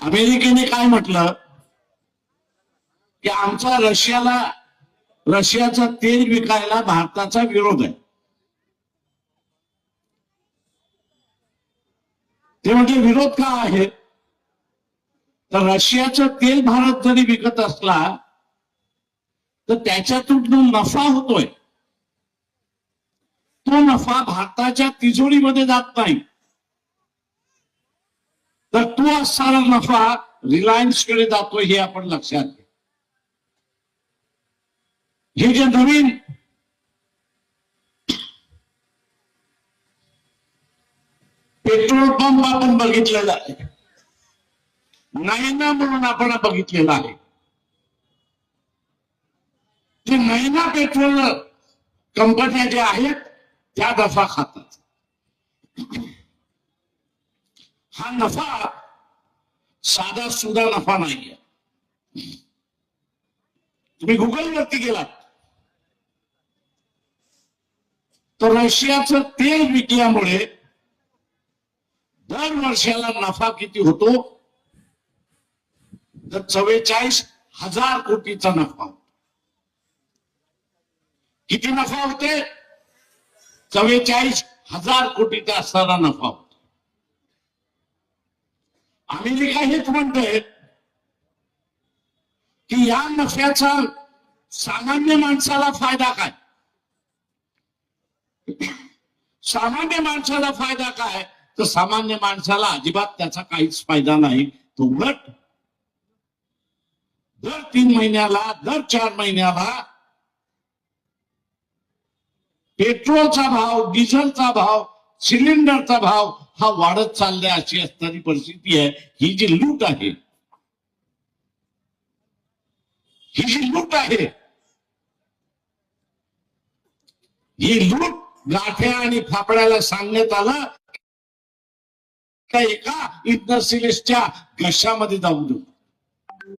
अमेरिकेने काय म्हटलं? की आमचा रशियाला रशियाचं तेल विकायला भारताचा विरोध आहे. ते म्हणजे विरोध का आहे? तर रशियाचं तेल भारत जरी विकत असला तर त्याच्यातून जो नफा होतोय तो नफा भारताच्या तिजोरीमध्ये जात नाही. तर तो असणारा नफा रिलायन्सकडे जातो हे आपण लक्षात घ्या हे जे नवीन पेट्रोल पंप आपण बघितलेला आहे नैना म्हणून आपण बघितलेला आहे. ते नैना पेट्रोल कंपन्या ज्या आहेत त्या नफा खातात. हा नफा साधा सुद्धा नफा नाहीये. तुम्ही गुगलवरती गेलात. तर रशियाचं तेल विकल्यामुळे दर वर्षाला नफा किती होतो? तर चव्वेचाळीस हजार कोटीचा नफा होतो. किती नफा होते? चव्वेचाळीस हजार कोटीचा असणारा नफा होतो. अमेरिका हेच म्हणते की या नफ्याचा सामान्य माणसाला फायदा काय? सामान्य माणसाला फायदा काय? तर सामान्य माणसाला अजिबात त्याचा काहीच फायदा नाही. तो उलट दर तीन महिन्याला दर चार महिन्याला पेट्रोलचा भाव डिझेलचा भाव सिलेंडरचा भाव हा वाढत चाललाय अशी असणारी परिस्थिती आहे. ही जी लूट आहे ही जी लूट आहे ही लूट गाठ्या आणि फापड्याला सांगण्यात आलं एका इंडस्ट्रियलिस्टच्या घशामध्ये जाऊ देऊ?